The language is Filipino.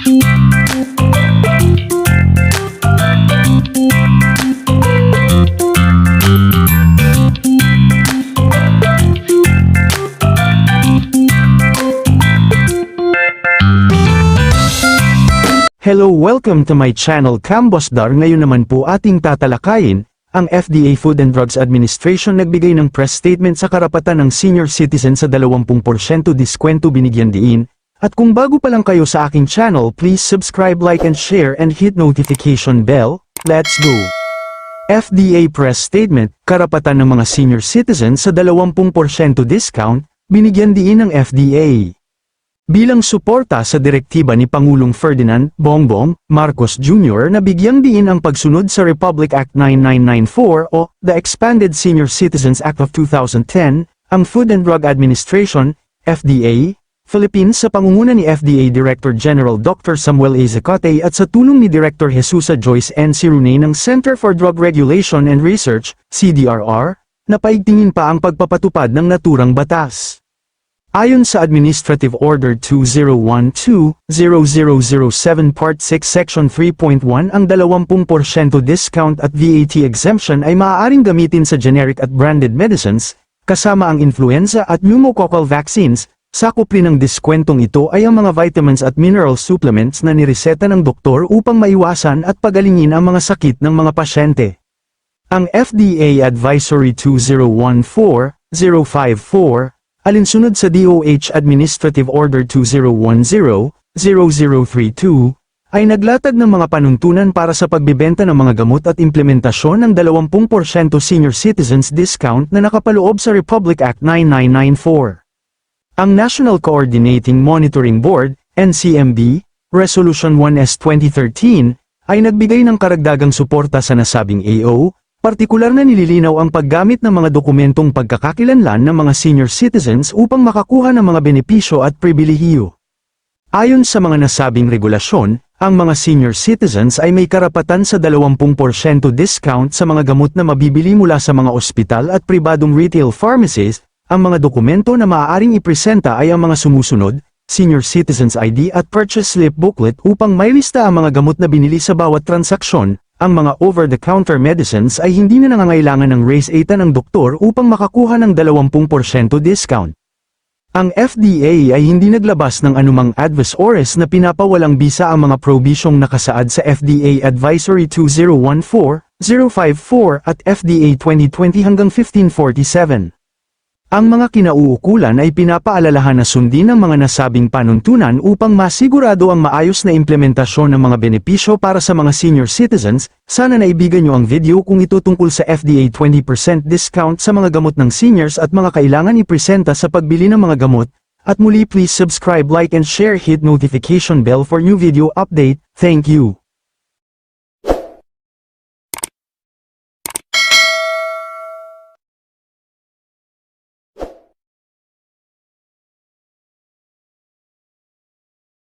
Hello, welcome to my channel Cambosdar. Ngayon naman po ating tatalakayin, ang FDA Food and Drugs Administration nagbigay ng press statement sa karapatan ng senior citizen sa 20% diskwento binigyan diin. At kung bago pa lang kayo sa aking channel, please subscribe, like and share and hit notification bell. Let's go! FDA press statement, karapatan ng mga senior citizen sa 20% discount, binigyan diin ng FDA. Bilang suporta sa direktiba ni Pangulong Ferdinand Bongbong Marcos Jr. na bigyang diin ang pagsunod sa Republic Act 9994 o the Expanded Senior Citizens Act of 2010, ang Food and Drug Administration, FDA, Philippines sa pangunguna ni FDA Director General Dr. Samuel A. Zacate at sa tulong ni Director Jesusa Joyce N. Cirune ng Center for Drug Regulation and Research, CDRR, na paigtingin pa ang pagpapatupad ng naturang batas. Ayon sa Administrative Order 2012-0007 Part 6 Section 3.1 ang 20% discount at VAT exemption ay maaaring gamitin sa generic at branded medicines, kasama ang influenza at pneumococcal vaccines, sakop rin ng diskwentong ito ay ang mga vitamins at mineral supplements na nireseta ng doktor upang maiwasan at pagalingin ang mga sakit ng mga pasyente. Ang FDA Advisory 2014-054 Alinsunod sa DOH Administrative Order 2010-0032, ay naglatag ng mga panuntunan para sa pagbibenta ng mga gamot at implementasyon ng 20% senior citizens discount na nakapaloob sa Republic Act 9994. Ang National Coordinating Monitoring Board, NCMB, Resolution 1S 2013, ay nagbigay ng karagdagang suporta sa nasabing AO, partikular na nililinaw ang paggamit ng mga dokumentong pagkakakilanlan ng mga senior citizens upang makakuha ng mga benepisyo at pribilehiyo. Ayon sa mga nasabing regulasyon, ang mga senior citizens ay may karapatan sa 20% discount sa mga gamot na mabibili mula sa mga ospital at pribadong retail pharmacies, ang mga dokumento na maaaring ipresenta ay ang mga sumusunod, Senior Citizens ID at Purchase Slip Booklet upang may lista ang mga gamot na binili sa bawat transaksyon, ang mga over-the-counter medicines ay hindi na nangangailangan ng race ATA ng doktor upang makakuha ng 20% discount. Ang FDA ay hindi naglabas ng anumang advice ores na pinapawalang bisa ang mga probisyong nakasaad sa FDA Advisory 2014-054 at FDA 2020 hanggang 1547. Ang mga kinauukulan ay pinapaalalahan na sundin ang mga nasabing panuntunan upang masigurado ang maayos na implementasyon ng mga benepisyo para sa mga senior citizens. Sana naibigan nyo ang video kung ito tungkol sa FDA 20% discount sa mga gamot ng seniors at mga kailangan ipresenta sa pagbili ng mga gamot. At muli please subscribe, like and share hit notification bell for new video update. Thank you.